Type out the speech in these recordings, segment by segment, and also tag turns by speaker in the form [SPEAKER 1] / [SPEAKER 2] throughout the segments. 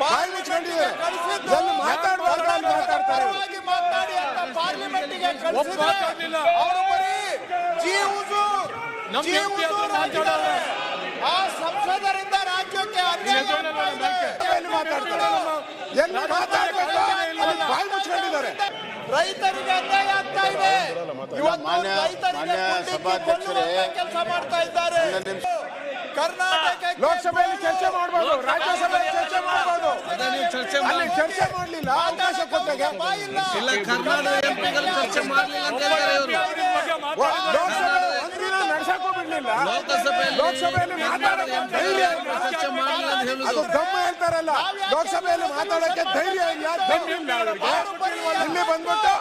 [SPEAKER 1] ಬಾಯಿ ಮುಚ್ಕೊಂಡಿದ್ದಾರೆ ಎಲ್ಲಿ ಮಾತಾಡ್ಬಾರ್ದು ಅಲ್ಲಿ ಮಾತಾಡ್ತಾರೆ.
[SPEAKER 2] ಮಾತಾಡಿ ಅಂತ ಪಾರ್ಲಿಮೆಂಟ್ಗೆ. ಅವರು ಬರೀ. ಆ ಸಂಸದರಿಂದ ರಾಜ್ಯಕ್ಕೆ ಅನ್ಯಾಯ
[SPEAKER 1] ಮಾತಾಡ್ತಾರೆ. ಎಲ್ಲಿ ಮಾತಾಡ್ಬೇಕು ಅಲ್ಲಿ ಬಾಯಿ ಮುಚ್ಕೊಂಡಿದ್ದಾರೆ
[SPEAKER 2] ರೈತರಿಗೆ ಅನ್ಯಾಯ ಆಗ್ತಾ ಇದೆ.
[SPEAKER 3] ಮಾನ್ಯ-
[SPEAKER 2] ರೈತರಿಗೆ
[SPEAKER 3] ಮಾನ್ಯ ಸಭಾಧ್ಯಕ್ಷರೇ,
[SPEAKER 2] ಕೆಲಸ ಮಾಡ್ತಾ ಇದ್ದಾರೆ. ಕರ್ನಾಟಕ
[SPEAKER 1] ಲೋಕಸಭೆಯಲ್ಲಿ ಚರ್ಚೆ ಮಾಡಬಹುದು ರಾಜ್ಯಸಭೆಯಲ್ಲಿ ಚರ್ಚೆ ಮಾಡಬಹುದು
[SPEAKER 4] ನೀವು ಚರ್ಚೆ
[SPEAKER 1] ಅಲ್ಲಿ ಚರ್ಚೆ ಮಾಡಲಿಲ್ಲ. ಅವಕಾಶ ಕೊಟ್ಟಾಗ.
[SPEAKER 4] ಇಲ್ಲ. ಕರ್ನಾಟಕ ಎಂಪಿಗಳು ಚರ್ಚೆ ಮಾಡಲಿಲ್ಲ ಅಂತ ಹೇಳ್ತಾರೆ ಇವರು.
[SPEAKER 1] ಲೋಕಸಭೆ ಒಂದಿನ ನಡ್ಸಕ್ಕೂ ಬಿಡ್ಲಿಲ್ಲ
[SPEAKER 4] ಲೋಕಸಭೆಯಲ್ಲಿ
[SPEAKER 1] ಲೋಕಸಭೆಯಲ್ಲಿ ಮಾತಾಡೋಕೆ ಧೈರ್ಯ ಇಲ್ಲ.
[SPEAKER 4] ಚರ್ಚೆ ಮಾಡಲಿಲ್ಲ ಅಂತ
[SPEAKER 1] ಅದು
[SPEAKER 4] ಹೇಳುದು
[SPEAKER 1] ಹೇಳ್ತಾರಲ್ಲ. ಲೋಕಸಭೆಯಲ್ಲಿ ಮಾತಾಡೋಕೆ ಧೈರ್ಯ ಇಲ್ಲ ದಮ್ ಇಲ್ಲ ಇಲ್ಲಿ ಬಂದ್ಬಿಟ್ಟು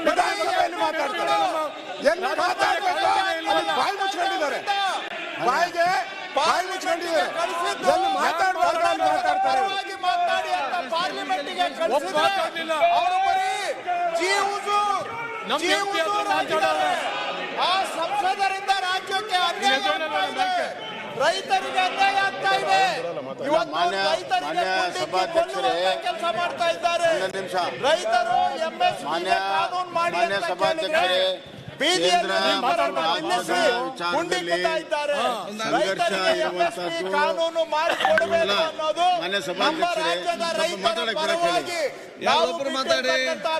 [SPEAKER 1] ವಿಧಾನಸಭೆಯಲ್ಲಿ ಮಾತಾಡ್ತಾರೆ. ಎಲ್ಲಿ ಮಾತಾಡ್ಬೇಕು? ಅಲ್ಲಿ ಬಾಯಿ ಮುಚ್ಕೊಂಡಿದ್ದಾರೆ. ಬಾಯಿಗೆ ಬಾಯಿ ಮುಚ್ಕೊಂಡಿದ್ದಾರೆ ಎಲ್ಲಿ ಮಾತಾಡ್ಬಾರ್ದು ಅಲ್ಲಿ ಮಾತಾಡ್ತಾರೆ
[SPEAKER 2] ಮಾತಾಡಿ ಅಂತ ಪಾರ್ಲಿಮೆಂಟ್ಗೆ
[SPEAKER 5] ಒಬ್ಬ ಮಾತಾಡ್ಲಿಲ್ಲ.
[SPEAKER 2] ಅವರು ಬರೀ ಜಿ ಹುಜೂರ್
[SPEAKER 5] ನಮ್
[SPEAKER 2] ಜಿ
[SPEAKER 5] MP
[SPEAKER 2] ಹುಜೂರ್
[SPEAKER 5] ಮಾತಾಡಲ್ಲ.
[SPEAKER 2] ಆ ಸಂಸದರಿಂದ ರಾಜ್ಯಕ್ಕೆ ಅನ್ಯಾಯ ಆಗ್ತಾ ಇದೆ. ರೈತರಿಗೆ ಅನ್ಯಾಯ ಆಗ್ತಾ ಇದೆ. ಇವತ್ತು
[SPEAKER 3] ಮಾನ್ಯ- ಮಾನ್ಯ
[SPEAKER 2] ಕುಂಡಿಕ್ಕಿ
[SPEAKER 3] ಸಭಾಧ್ಯಕ್ಷರೇ,
[SPEAKER 2] ಕೆಲಸ ಮಾಡ್ತಾ ಇದ್ದಾರೆ.
[SPEAKER 3] ನಿಮಿಷ.
[SPEAKER 2] ರೈತರು ಎಂಎಸ್
[SPEAKER 3] ಮಾನ್ಯ
[SPEAKER 2] ಕಾನೂನು ಮಾಡಿ
[SPEAKER 3] ಮಾನ್ಯ ಸಭಾಧ್ಯಕ್ಷರೇ.
[SPEAKER 2] ಕಾನೂನು ಮಾಡಿಕೊಡಬೇಕು ಅನ್ನೋದು
[SPEAKER 3] ಮಾನ್ಯ
[SPEAKER 2] ನಮ್ಮ ರಾಜ್ಯದ ರೈತರ ಪರವಾಗಿ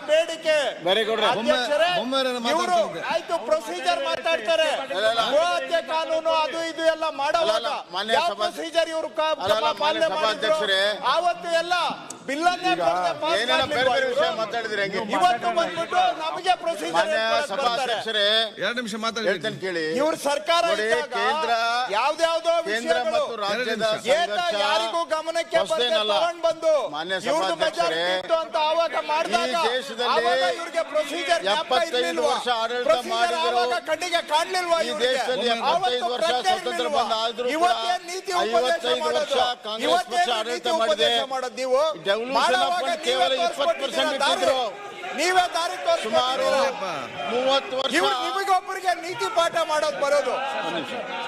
[SPEAKER 2] ಬೇಡಿಕೆ. ಆಯ್ತು ಪ್ರೊಸೀಜರ್ ಮಾತಾಡ್ತಾರೆ. ಕಾನೂನು ಅದು ಎಲ್ಲ ಮಾಡುವಾಗ ಯಾವ ಪ್ರೊಸೀಜರ್ ಇವರು. ಆವತ್ತು ಎಲ್ಲ ಬಿಲ್ಲನ್ನೇ ಇವತ್ತು ಬಂದ್ಬಿಟ್ಟು ನಮಗೆ ಪ್ರೊಸೀಜರ್
[SPEAKER 4] ಎರಡು ನಿಮಿಷ
[SPEAKER 3] ಕೇಳಿ.
[SPEAKER 2] ಇವ್ರ ಸರ್ಕಾರ
[SPEAKER 3] ಕೇಂದ್ರ ಕೇಂದ್ರ ಮತ್ತು ರಾಜ್ಯದ
[SPEAKER 2] ಯಾರಿಗೂ ಗಮನಕ್ಕೆ ಬಂದೆ
[SPEAKER 3] ಹೊಸದೇನಲ್ಲ.
[SPEAKER 2] ತಗೊಂಡ್ ಬಂದು
[SPEAKER 3] ಮಾನ್ಯ
[SPEAKER 2] ಇವ್ರದ್ದು
[SPEAKER 3] ಸಭಾಧ್ಯಕ್ಷರೇ,
[SPEAKER 2] majority ಅಂತ ಆವಾಗ ಮಾಡಿದಾಗ ಇವ್ರಿಗೆ ಪ್ರೊಸೀಜರ್
[SPEAKER 3] ಎಪ್ಪತ್ತೈದು ವರ್ಷ ಆಡಳಿತ ಮಾಡಿದ್ರು.
[SPEAKER 2] ಕಣ್ಣಿಗೆ ಕಾಣ್ಲಿಲ್ವಾ
[SPEAKER 3] ಈ ದೇಶದಲ್ಲಿ ಎಪ್ಪತ್ತೈದು ವರ್ಷ ಸ್ವತಂತ್ರ? ಬಂದ ಆದ್ರೂ
[SPEAKER 2] ನೀತಿ ಉಪದೇಶ
[SPEAKER 3] ಐವತ್ತೈದು ವರ್ಷ? ಕಾಂಗ್ರೆಸ್ ಪಕ್ಷ ಆಡಳಿತ ಮಾಡಿದೆ.
[SPEAKER 2] ನೀವು
[SPEAKER 3] ಕೇವಲ
[SPEAKER 2] ತೋರ್ಸ್ಕೊಟ್ಟಿದ್ದೀರಾ
[SPEAKER 3] 20%
[SPEAKER 2] ದಾರಿ.
[SPEAKER 3] ಇಟ್ಟಿದ್ರು.
[SPEAKER 2] ನೀವೇ ದಾರಿ
[SPEAKER 3] ಸುಮಾರು ಮೂವತ್ತು ವರ್ಷ
[SPEAKER 2] ನಿಮಗೊಬ್ಬರಿಗೆ ನೀತಿ ಪಾಠ ಮಾಡೋದು ಬರೋದು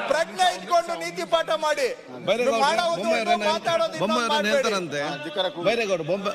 [SPEAKER 2] ಪ್ರಜ್ಞೆ ಇಟ್ಕೊಂಡು ನೀತಿ ಪಾಠ ಮಾಡಿ ಮಾತಾಡೋದು ಇನ್ನೊಂದು ಮಾಡ್ಬೇಡಿ.
[SPEAKER 4] ಹೇಳ್ತಾರಂತೆ. ಬೈರೇಗೌಡ ಬೊಮ್ಮೆ